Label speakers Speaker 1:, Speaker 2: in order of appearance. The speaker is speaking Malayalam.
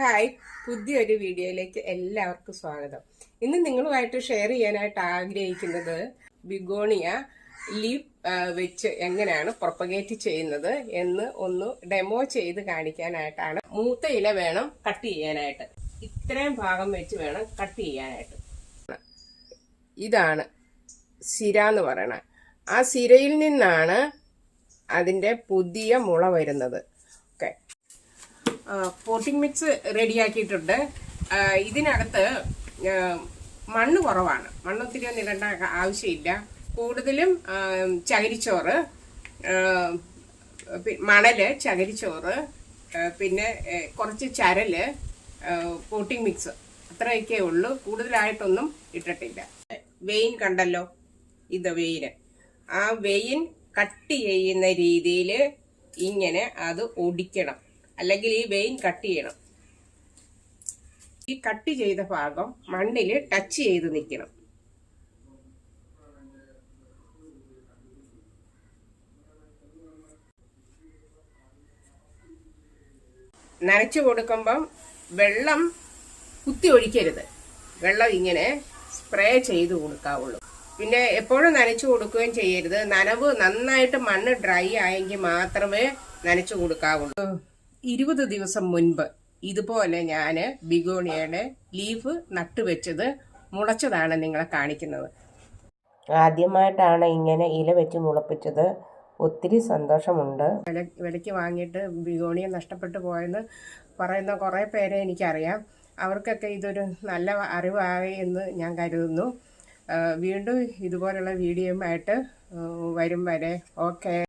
Speaker 1: ഹായ് പുതിയൊരു വീഡിയോയിലേക്ക് എല്ലാവർക്കും സ്വാഗതം ഇന്ന് നിങ്ങളുമായിട്ട് ഷെയർ ചെയ്യാനായിട്ട് ആഗ്രഹിക്കുന്നത് ബിഗോണിയ ലീഫ് വെച്ച് എങ്ങനെയാണ് പ്രൊപ്പഗേറ്റ് ചെയ്യുന്നത് എന്ന് ഒന്ന് ഡെമോ ചെയ്ത് കാണിക്കാനായിട്ടാണ് മൂത്ത ഇല വേണം കട്ട് ചെയ്യാനായിട്ട് ഇത്രയും ഭാഗം വെച്ച് വേണം കട്ട് ചെയ്യാനായിട്ട് ഇതാണ് സിര എന്ന് പറയണത് ആ സിരയിൽ നിന്നാണ് അതിൻ്റെ പുതിയ മുള വരുന്നത് പോട്ടിംഗ് മിക്സ് റെഡിയാക്കിയിട്ടുണ്ട് ഇതിനകത്ത് മണ്ണ് കുറവാണ് മണ്ണ് ഒത്തിരി ആവശ്യമില്ല കൂടുതലും ചകിരിച്ചോറ് മണല് ചകിരിച്ചോറ് പിന്നെ കുറച്ച് ചരല് പോട്ടിംഗ് മിക്സ് അത്രയൊക്കെ ഉള്ളൂ കൂടുതലായിട്ടൊന്നും ഇട്ടിട്ടില്ല വെയിൻ കണ്ടല്ലോ ഇത് വെയിൻ ആ വെയിൻ കട്ട് ചെയ്യുന്ന രീതിയിൽ ഇങ്ങനെ അത് ഒടിക്കണം അല്ലെങ്കിൽ ഈ വെയിൻ കട്ട് ചെയ്യണം ഈ കട്ട് ചെയ്ത ഭാഗം മണ്ണിൽ ടച്ച് ചെയ്ത് നിൽക്കണം നനച്ചു കൊടുക്കുമ്പം വെള്ളം കുത്തി ഒഴിക്കരുത് വെള്ളം ഇങ്ങനെ സ്പ്രേ ചെയ്ത് കൊടുക്കാവുള്ളൂ പിന്നെ എപ്പോഴും നനച്ചു കൊടുക്കുകയും ചെയ്യരുത് നനവ് നന്നായിട്ട് മണ്ണ് ഡ്രൈ ആയെങ്കിൽ മാത്രമേ നനച്ചു കൊടുക്കാവുള്ളൂ ഇരുപത് ദിവസം മുൻപ് ഇതുപോലെ ഞാൻ ബിഗോണിയുടെ ലീഫ് നട്ടുവെച്ചത് മുളച്ചതാണ് നിങ്ങളെ കാണിക്കുന്നത് ആദ്യമായിട്ടാണ് ഇങ്ങനെ ഇല വെച്ച് മുളപ്പിച്ചത് ഒത്തിരി സന്തോഷമുണ്ട് വില വിലയ്ക്ക് വാങ്ങിയിട്ട് ബിഗോണിയ നഷ്ടപ്പെട്ടു പോയെന്ന് പറയുന്ന കുറേ പേരെ എനിക്കറിയാം അവർക്കൊക്കെ ഇതൊരു നല്ല അറിവായി എന്ന് ഞാൻ കരുതുന്നു വീണ്ടും ഇതുപോലുള്ള വീഡിയോയുമായിട്ട് വരും വരെ ഓക്കെ